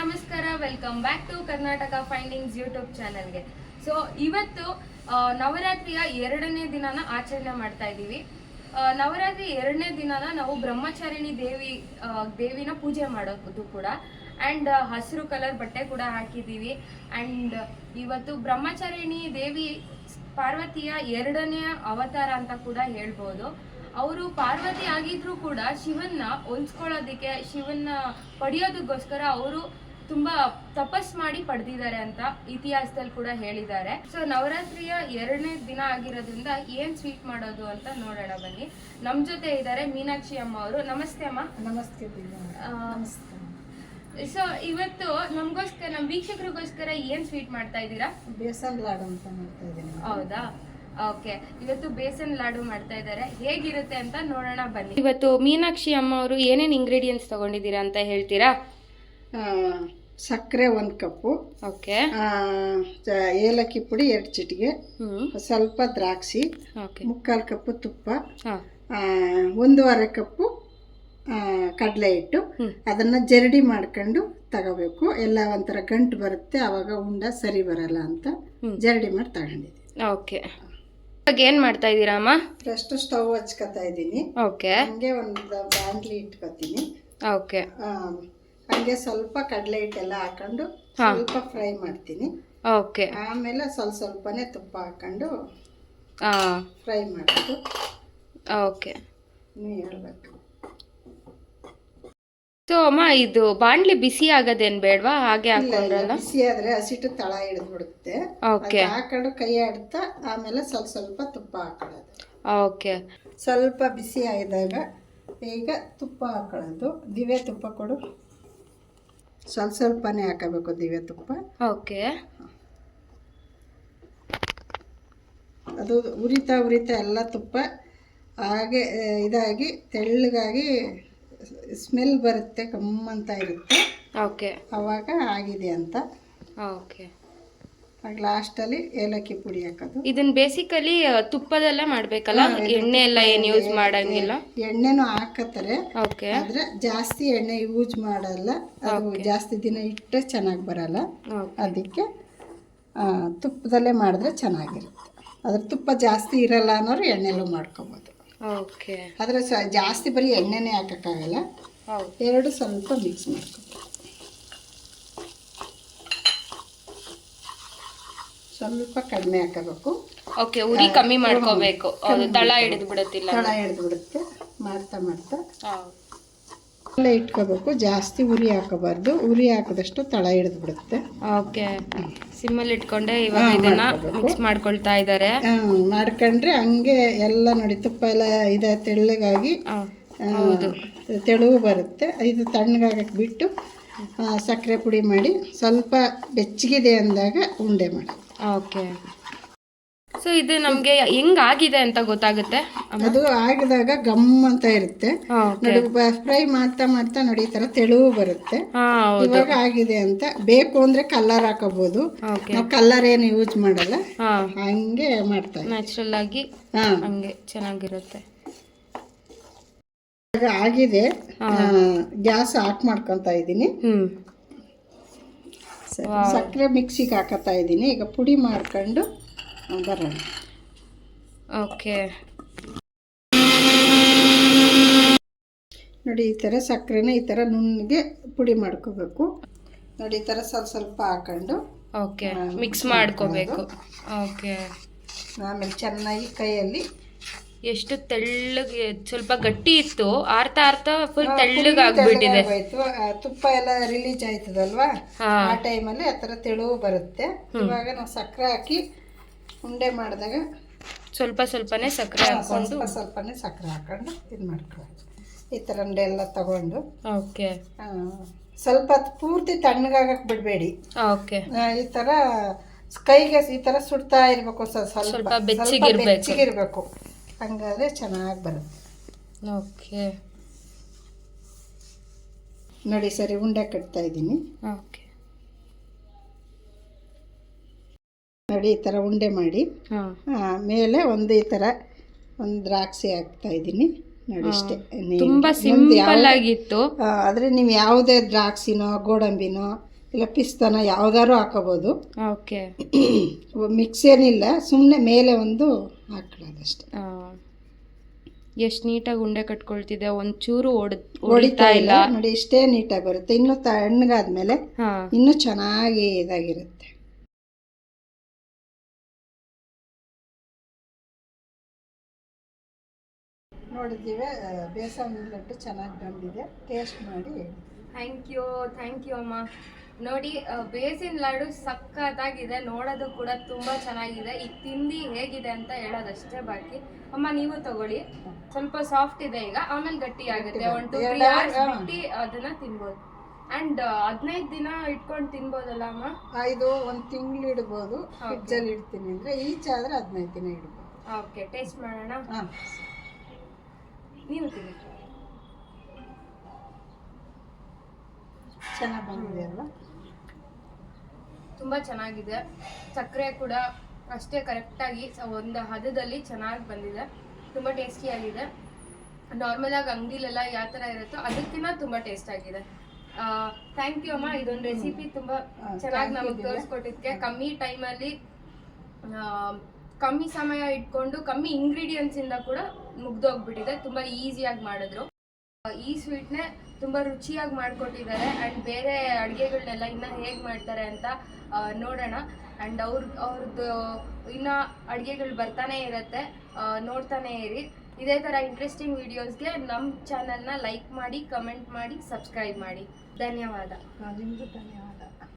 ನಮಸ್ಕಾರ welcome back to Karnataka findings YouTube ಚಾನಲ್ಗೆ so ಇವತ್ತು ನವರಾತ್ರಿಯ ಎರಡನೇ ದಿನನ ಆಚರಣೆ ಮಾಡ್ತಾ ಇದ್ದೀವಿ. ನವರಾತ್ರಿ ಎರಡನೇ ದಿನನ ನಾವು ಬ್ರಹ್ಮಚಾರಿಣಿ ದೇವಿ ದೇವಿನ ಪೂಜೆ ಮಾಡೋದು ಕೂಡ. ಆ್ಯಂಡ್ ಹಸಿರು ಕಲರ್ ಬಟ್ಟೆ ಕೂಡ ಹಾಕಿದ್ದೀವಿ. ಆ್ಯಂಡ್ ಇವತ್ತು ಬ್ರಹ್ಮಚಾರಿಣಿ ದೇವಿ ಪಾರ್ವತಿಯ ಎರಡನೇ ಅವತಾರ ಅಂತ ಕೂಡ ಹೇಳ್ಬೋದು. ಅವರು ಪಾರ್ವತಿ ಆಗಿದ್ರು ಕೂಡ ಶಿವನ್ನ ಹೊಲ್ಸ್ಕೊಳ್ಳೋದಕ್ಕೆ ಶಿವನ್ನ ಪಡೆಯೋದಕ್ಕೋಸ್ಕರ ಅವರು ತುಂಬಾ ತಪಸ್ ಮಾಡಿ ಪಡೆದಿದ್ದಾರೆ ಅಂತ ಇತಿಹಾಸದಲ್ಲಿ ಕೂಡ ಹೇಳಿದ್ದಾರೆ. ಸೊ ನವರಾತ್ರಿಯ ಎರಡನೇ ದಿನ ಆಗಿರೋದ್ರಿಂದ ಏನ್ ಸ್ವೀಟ್ ಮಾಡೋದು ಅಂತ ನೋಡೋಣ ಬನ್ನಿ. ನಮ್ ಜೊತೆ ಇದ್ದಾರೆ ಮೀನಾಕ್ಷಿ ಅಮ್ಮ ಅವರು. ನಮಸ್ತೆ ಅಮ್ಮ. ನಮಸ್ತೆ ಸೊ ಇವತ್ತು ನಮಗೋಸ್ಕರ ನಮ್ಮ ವೀಕ್ಷಕರಿಗೋಸ್ಕರ ಏನ್ ಸ್ವೀಟ್ ಮಾಡ್ತಾ ಇದ್ದೀರಾ? ಬೇಸನ್ ಲಾಡು ಅಂತ ಮಾಡ್ತಾ ಇದ್ದೀನಿ. ಹೌದಾ? ಓಕೆ. ಇವತ್ತು ಬೇಸನ್ ಲಾಡು ಮಾಡ್ತಾ ಇದ್ದಾರೆ. ಹೇಗಿರುತ್ತೆ ಅಂತ ನೋಡೋಣ ಬನ್ನಿ. ಇವತ್ತು ಮೀನಾಕ್ಷಿ ಅಮ್ಮ ಅವರು ಏನೇನ್ ಇಂಗ್ರೀಡಿಯೆಂಟ್ಸ್ ತಗೊಂಡಿದ್ದೀರಾ ಅಂತ ಹೇಳ್ತೀರಾ? ಸಕ್ಕರೆ ಒಂದು ಕಪ್ಪು. ಓಕೆ. ಏಲಕ್ಕಿ ಪುಡಿ ಎರಡು ಚಿಟಿಗೆ. ಸ್ವಲ್ಪ ದ್ರಾಕ್ಷಿ. ಓಕೆ. ಮುಕ್ಕಾಲು ಕಪ್ಪು ತುಪ್ಪ. ಒಂದೂವರೆ ಕಪ್ಪು ಕಡಲೆ ಹಿಟ್ಟು. ಅದನ್ನು ಜರಡಿ ಮಾಡ್ಕೊಂಡು ತಗೋಬೇಕು. ಎಲ್ಲ ಒಂಥರ ಗಂಟು ಬರುತ್ತೆ ಆವಾಗ ಉಂಡ ಸರಿ ಬರಲ್ಲ ಅಂತ ಜರಡಿ ಮಾಡಿ ತಗೊಂಡಿದ್ದೀನಿ. ಓಕೆ. ಇವಾಗ ಏನು ಮಾಡ್ತಾ ಇದ್ದೀರಾ ಅಮ್ಮ? ಫಸ್ಟ್ ಸ್ಟವ್ ಹಚ್ಕೊತಾ ಇದ್ದೀನಿ. ಓಕೆ. ಹಂಗೆ ಒಂದು ಬಾಂಡ್ಲಿ ಇಟ್ಕೊತೀನಿ. ಓಕೆ. ಹಂಗೆ ಸ್ವಲ್ಪ ಕಡಲೆ ಹಿಟ್ಟೆಲ್ಲ ಹಾಕೊಂಡು ಸ್ವಲ್ಪ ಫ್ರೈ ಮಾಡ್ತೀನಿ. ಓಕೆ. ಆಮೇಲೆ ಸ್ವಲ್ಪ ಸ್ವಲ್ಪನೇ ತುಪ್ಪ ಹಾಕೊಂಡು ಫ್ರೈ ಮಾಡೋದು ಓಕೆ. ನೀವು ಹೇಳ್ಬೇಕು. ಸೊ ಅಮ್ಮ ಇದು ಬಾಣ್ಲಿ ಬಿಸಿ ಆಗೋದೇನ್ ಬೇಡವಾ? ಹಾಗೆ ಹಾಕೊಂಡ್ರಲ್ಲ ಬಿಸಿ ಆದ್ರೆ ಹಸಿಟ್ಟು ತಳ ಹಿಡಿದು ಬಿಡುತ್ತೆ ಓಕೆ ಹಾಕೊಂಡು ಕೈ ಆಡ್ತಾ ಆಮೇಲೆ ಸ್ವಲ್ಪ ಸ್ವಲ್ಪ ತುಪ್ಪ ಹಾಕೊಳ್ಳೋದು. ಓಕೆ. ಸ್ವಲ್ಪ ಬಿಸಿ ಆದಾಗ ಈಗ ತುಪ್ಪ ಹಾಕೊಳ್ಳೋದು. ದಿವೆ ತುಪ್ಪ ಕೊಡು. ಸ್ವಲ್ಪ ಸ್ವಲ್ಪನೇ ಹಾಕಬೇಕು ದಿವ್ಯ ತುಪ್ಪ. ಓಕೆ. ಅದು ಉರಿತಾ ಉರಿತಾ ಎಲ್ಲ ತುಪ್ಪ ಹಾಗೆ ಇದಾಗಿ ತೆಳ್ಳಗಾಗಿ ಸ್ಮೆಲ್ ಬರುತ್ತೆ ಕಮ್ಮಂತ ಇರುತ್ತೆ. ಓಕೆ. ಅವಾಗ ಆಗಿದೆ ಅಂತ. ಓಕೆ. ಆಗ ಲಾಸ್ಟಲ್ಲಿ ಏಲಕ್ಕಿ ಪುಡಿ ಹಾಕೋದು. ಇದನ್ನ ಬೇಸಿಕಲಿ ತುಪ್ಪದಲ್ಲೇ ಮಾಡ್ಬೇಕಲ್ಲ? ಎಣ್ಣೆ ಎಲ್ಲ ಏನ್ ಯೂಸ್ ಮಾಡಂಗಿಲ್ಲ? ಎಣ್ಣೆನೂ ಹಾಕತ್ತಾರೆ. ಓಕೆ. ಆದ್ರೆ ಜಾಸ್ತಿ ಎಣ್ಣೆ ಯೂಸ್ ಮಾಡಲ್ಲ. ಅದು ಜಾಸ್ತಿ ದಿನ ಇಟ್ಟರೆ ಚೆನ್ನಾಗಿ ಬರಲ್ಲ. ಅದಕ್ಕೆ ತುಪ್ಪದಲ್ಲೇ ಮಾಡಿದ್ರೆ ಚೆನ್ನಾಗಿರುತ್ತೆ. ಅದ್ರ ತುಪ್ಪ ಜಾಸ್ತಿ ಇರಲ್ಲ ಅನ್ನೋರು ಎಣ್ಣೆಲೂ ಮಾಡ್ಕೊಬೋದು. ಓಕೆ. ಆದರೆ ಜಾಸ್ತಿ ಬರೀ ಎಣ್ಣೆನೇ ಹಾಕೋಕ್ಕಾಗಲ್ಲ. ಹೌದು. ಎರಡು ಸ್ವಲ್ಪ ಮಿಕ್ಸ್ ಮಾಡ್ಕೊಬೇಕು ಸ್ವಲ್ಪ ಕಡಿಮೆ ಹಾಕಬೇಕು. ಓಕೆ ಉರಿ ಕಮ್ಮಿ ಮಾಡ್ಕೋಬೇಕು. ಅದು ತಳ ಹಿಡಿದು ಬಿಡುತ್ತಿಲ್ಲ ತಳ ಹಿಡಿದು ಬಿಡುತ್ತೆ. ಮಾಡ್ತಾ ಮಾಡ್ತಾ. ಎಲ್ಲ ಇಟ್ಕೋಬೇಕು. ಜಾಸ್ತಿ ಉರಿ ಹಾಕಬಾರ್ದು. ಉರಿ ಹಾಕದಷ್ಟು ತಳ ಹಿಡಿದು ಬಿಡುತ್ತೆ. ಓಕೆ. ಸಿಮ್ಮಲ್ಲಿ ಇಟ್ಕೊಂಡೆ ಇವಾಗ ಇದನ್ನ ಮಿಕ್ಸ್ ಮಾಡ್ಕೊಳ್ತಾ ಇದ್ದಾರೆ ಮಾಡ್ಕೊಂಡ್ರೆ ಹಂಗೆ ಎಲ್ಲ ನೋಡಿ ತುಪ್ಪ ಎಲ್ಲ ಇದೆ ತೆಳ್ಳಗಾಗಿ ತೆಳುವು ಬರುತ್ತೆ. ಇದು ತಣ್ಣಗಾಗಕ್ಕೆ ಬಿಟ್ಟು ಸಕ್ಕರೆ ಪುಡಿ ಮಾಡಿ ಸ್ವಲ್ಪ ಬೆಚ್ಚಗಿದೆ ಅಂದಾಗ ಉಂಡೆ ಮಾಡಿ. ಓಕೆ. ಸೊ ಇದು ನಮ್ಗೆ ಹೆಂಗ್ ಆಗಿದೆ ಅಂತ ಗೊತ್ತಾಗುತ್ತೆ? ಅದು ಆಗಿದಾಗ ಗಮ್ ಅಂತ ಇರುತ್ತೆ. ಓಕೆ. ನೋಡಿ ಫ್ರೈ ಮಾಡ್ತಾ ಮಾಡ್ತಾ ನೋಡಿ ಈ ತರ ತೆಳುವು ಬರುತ್ತೆ. ಇವಾಗ ಆಗಿದೆ ಅಂತ. ಬೇಕು ಅಂದ್ರೆ ಕಲರ್ ಹಾಕೋಬಹುದು ನಾವು ಕಲರ್ ಏನು ಯೂಸ್ ಮಾಡಲ್ಲ. ಹಂಗೆ ಮಾಡ್ತಾರೆ. ನ್ಯಾಚುರಲ್ ಆಗಿ ಹಂಗೆ ಚೆನ್ನಾಗಿರುತ್ತೆ. ಆಗಿದೆ. ಗ್ಯಾಸ್ ಆಫ್ ಮಾಡ್ಕೊಂತ ಇದ್ದೀನಿ. ಸರಿ. ಸಕ್ಕರೆ ಮಿಕ್ಸಿಗೆ ಹಾಕತ್ತಾ ಇದ್ದೀನಿ. ಈಗ ಪುಡಿ ಮಾಡ್ಕೊಂಡು ಬರೋಣ. ಓಕೆ. ನೋಡಿ ಈ ಥರ ಸಕ್ಕರೆನ ಈ ಥರ ನುಣ್ಣಗೆ ಪುಡಿ ಮಾಡ್ಕೋಬೇಕು. ನೋಡಿ ಈ ಥರ ಸ್ವಲ್ಪ ಸ್ವಲ್ಪ ಹಾಕೊಂಡು ಓಕೆ. ಮಿಕ್ಸ್ ಮಾಡ್ಕೋಬೇಕು. ಓಕೆ. ಆಮೇಲೆ ಚೆನ್ನಾಗಿ ಕೈಯಲ್ಲಿ ಎಷ್ಟು ತೆಳ್ಳಗೆ ಸ್ವಲ್ಪ ಗಟ್ಟಿ ಇತ್ತು ಆರ್ತಾ ಆರ್ತಾ ಫುಲ್ ತೆಳ್ಳಗೆ ಆಗ್ಬಿಟ್ಟಿದೆ ಆಗೋಯ್ತು ಆ, ತುಪ್ಪ ಎಲ್ಲ ರಿಲೀಸ್ ಆಯ್ತದಲ್ವಾ? ಆ ಟೈಮಲ್ಲಿ ಆ ಥರ ತೆಳುವು ಬರುತ್ತೆ. ಇವಾಗ ನಾವು ಸಕ್ಕರೆ ಹಾಕಿ ಉಂಡೆ ಮಾಡಿದಾಗ ಸ್ವಲ್ಪ ಸ್ವಲ್ಪನೇ ಸಕ್ಕರೆ ಹಾಕೊಂಡು ಸ್ವಲ್ಪ ಸ್ವಲ್ಪನೇ ಸಕ್ಕರೆ ಹಾಕೊಂಡು ಇದು ಮಾಡ್ಕೊಳ್ಳಿ ಈ ಥರ ಉಂಡೆ ಎಲ್ಲ ತಗೊಂಡು. ಓಕೆ. ಸ್ವಲ್ಪ ಪೂರ್ತಿ ತಣ್ಣಗಾಗಕ್ಕೆ ಬಿಡಬೇಡಿ. ಓಕೆ. ಈ ಥರ ಕೈಗೆ ಈ ಥರ ಸುಡ್ತಾ ಇರಬೇಕು ಸ್ವಲ್ಪ. ಸ್ವಲ್ಪ ಸ್ವಲ್ಪ ಬೆಚ್ಚಗಿರ್ಬೇಕು. ಹಂಗಾದ್ರೆ ಚೆನ್ನಾಗಿ ಬರುತ್ತೆ. ಓಕೆ. ನೋಡಿ ಸರಿ ಉಂಡೆ ಕಟ್ತಾ ಇದ್ದೀನಿ. ಓಕೆ. ನೋಡಿ ಈ ಥರ ಉಂಡೆ ಮಾಡಿ. ಹಾಂ. ಮೇಲೆ ಒಂದು ಈ ಥರ ಒಂದು ದ್ರಾಕ್ಷಿ ಹಾಕ್ತಾ ಇದ್ದೀನಿ. ನೋಡಿ ಇಷ್ಟೇ. ತುಂಬಾ ಸಿಂಪಲ್ ಆಗಿತ್ತು. ಆದ್ರೆ ನೀವು ಯಾವುದೇ ದ್ರಾಕ್ಷಿನೋ ಗೋಡಂಬಿನೋ ಇಲ್ಲ ಪಿಸ್ತಾನೋ ಯಾವ್ದಾದ್ರು ಹಾಕೋಬೋದು. ಓಕೆ. ಮಿಕ್ಸ್ ಏನಿಲ್ಲ ಸುಮ್ಮನೆ ಮೇಲೆ ಒಂದು ಹಾಕೊಳ್ಳೋದಷ್ಟೇ ಎಷ್ಟು ನೀಟಾಗಿ ಉಂಡೆ ಕಟ್ಕೊಳ್ತಿದೆ ಒಂಚೂರು ಹೊಡಿತಾ ಇಲ್ಲ. ನೋಡಿ ಇಷ್ಟೇ ನೀಟಾಗಿ ಬರುತ್ತೆ. ಇನ್ನು ತಣ್ಣಗಾದ್ಮೇಲೆ ಇನ್ನು ಇನ್ನೂ ಚೆನ್ನಾಗಿ ಇದಾಗಿರುತ್ತೆ. ನೋಡಿದ್ದೀವಿ. ಬೇಸನ್ ಲಡ್ಡು ಚೆನ್ನಾಗಿ ಬಂದಿದೆ. ಟೇಸ್ಟ್ ಮಾಡಿ ಥ್ಯಾಂಕ್ ಯು ಥ್ಯಾಂಕ್ ಯು ಅಮ್ಮ. ನೋಡಿ ಬೇಸಿನ ಲಾಡು ಸಖತ್ತಾಗಿದೆ ನೋಡೋದು ಕೂಡ ತುಂಬಾ ಚೆನ್ನಾಗಿದೆ. ಈ ತಿಂಡಿ ಹೇಗಿದೆ ಅಂತ ಹೇಳೋದಷ್ಟೇ ಬಾಕಿ. ಅಮ್ಮ ನೀವು ತಗೊಳ್ಳಿ. ಸ್ವಲ್ಪ ಸಾಫ್ಟ್ ಇದೆ ಈಗ ಆಮೇಲೆ ಗಟ್ಟಿ ಆಗುತ್ತೆ. ಒನ್ ಟು ತ್ರೀ ಅವರ್ಸ್ ಬಿಟ್ಟು ಅದನ್ನ ತಿನ್ಬೋದು. ಅಂಡ್ ಹದಿನೈದು ದಿನ ಇಟ್ಕೊಂಡು ತಿನ್ಬೋದಲ್ಲ ಅಮ್ಮ? ಇದು ಒಂದು ತಿಂಗಳು ಇಡ್ಬೋದು. ಫ್ರಿಡ್ಜಲ್ಲಿ ಇಡ್ತೀನಿ ಅಂದ್ರೆ ಈಚೆ ಆದರೆ ಹದಿನೈದು ದಿನ ಇಡ್ಬೋದು. ಓಕೆ ಟೇಸ್ಟ್ ಮಾಡೋಣ. ನೀವು ತಿನ್ನಿ. ಚೆನ್ನಾಗಿ ಬಂದಿದೆ ಅಲ್ವಾ? ತುಂಬ ಚೆನ್ನಾಗಿದೆ. ಸಕ್ಕರೆ ಕೂಡ ಅಷ್ಟೇ ಕರೆಕ್ಟಾಗಿ ಒಂದು ಹದದಲ್ಲಿ ಚೆನ್ನಾಗಿ ಬಂದಿದೆ. ತುಂಬ ಟೇಸ್ಟಿಯಾಗಿದೆ ನಾರ್ಮಲಾಗಿ ಅಂಗಡಿಲೆಲ್ಲ ಯಾವ ಥರ ಇರುತ್ತೋ ಅದಕ್ಕಿಂತ ತುಂಬಾ ಟೇಸ್ಟ್ ಆಗಿದೆ. ಥ್ಯಾಂಕ್ ಯು ಅಮ್ಮ. ಇದೊಂದು ರೆಸಿಪಿ ತುಂಬಾ ಚೆನ್ನಾಗಿ ನಮಗೆ ತೋರಿಸ್ಕೊಟ್ಟಿದ್ಕೆ. ತೋರಿಸ್ಕೊಟ್ಟಿದ್ದಕ್ಕೆ ಕಮ್ಮಿ ಟೈಮಲ್ಲಿ ಕಮ್ಮಿ ಸಮಯ ಇಟ್ಕೊಂಡು ಕಮ್ಮಿ ಇಂಗ್ರೀಡಿಯೆಂಟ್ಸಿಂದ ಇಂದ ಕೂಡ ಮುಗ್ದೋಗ್ಬಿಟ್ಟಿದೆ. ತುಂಬಾ ಈಸಿಯಾಗಿ ಮಾಡಿದ್ರು. ಈ ಸ್ವೀಟ್ನೇ ತುಂಬ ರುಚಿಯಾಗಿ ಮಾಡಿಕೊಟ್ಟಿದ್ದಾರೆ ಆ್ಯಂಡ್ ಬೇರೆ ಅಡುಗೆಗಳನ್ನೆಲ್ಲ ಇನ್ನ ಹೇಗೆ ಮಾಡ್ತಾರೆ ಅಂತ ನೋಡೋಣ. ಆ್ಯಂಡ್ ಅವ್ರ ಅವ್ರದ್ದು ಇನ್ನ ಅಡುಗೆಗಳು ಬರ್ತಾನೆ ಇರುತ್ತೆ ನೋಡ್ತಾನೆ ಇರಿ. ಇದೇ ಥರ ಇಂಟ್ರೆಸ್ಟಿಂಗ್ ವಿಡಿಯೋಸ್ಗೆ ನಮ್ಮ ಚಾನಲ್ನ ಲೈಕ್ ಮಾಡಿ ಕಮೆಂಟ್ ಮಾಡಿ ಸಬ್ಸ್ಕ್ರೈಬ್ ಮಾಡಿ. ಧನ್ಯವಾದ. ಧನ್ಯವಾದ.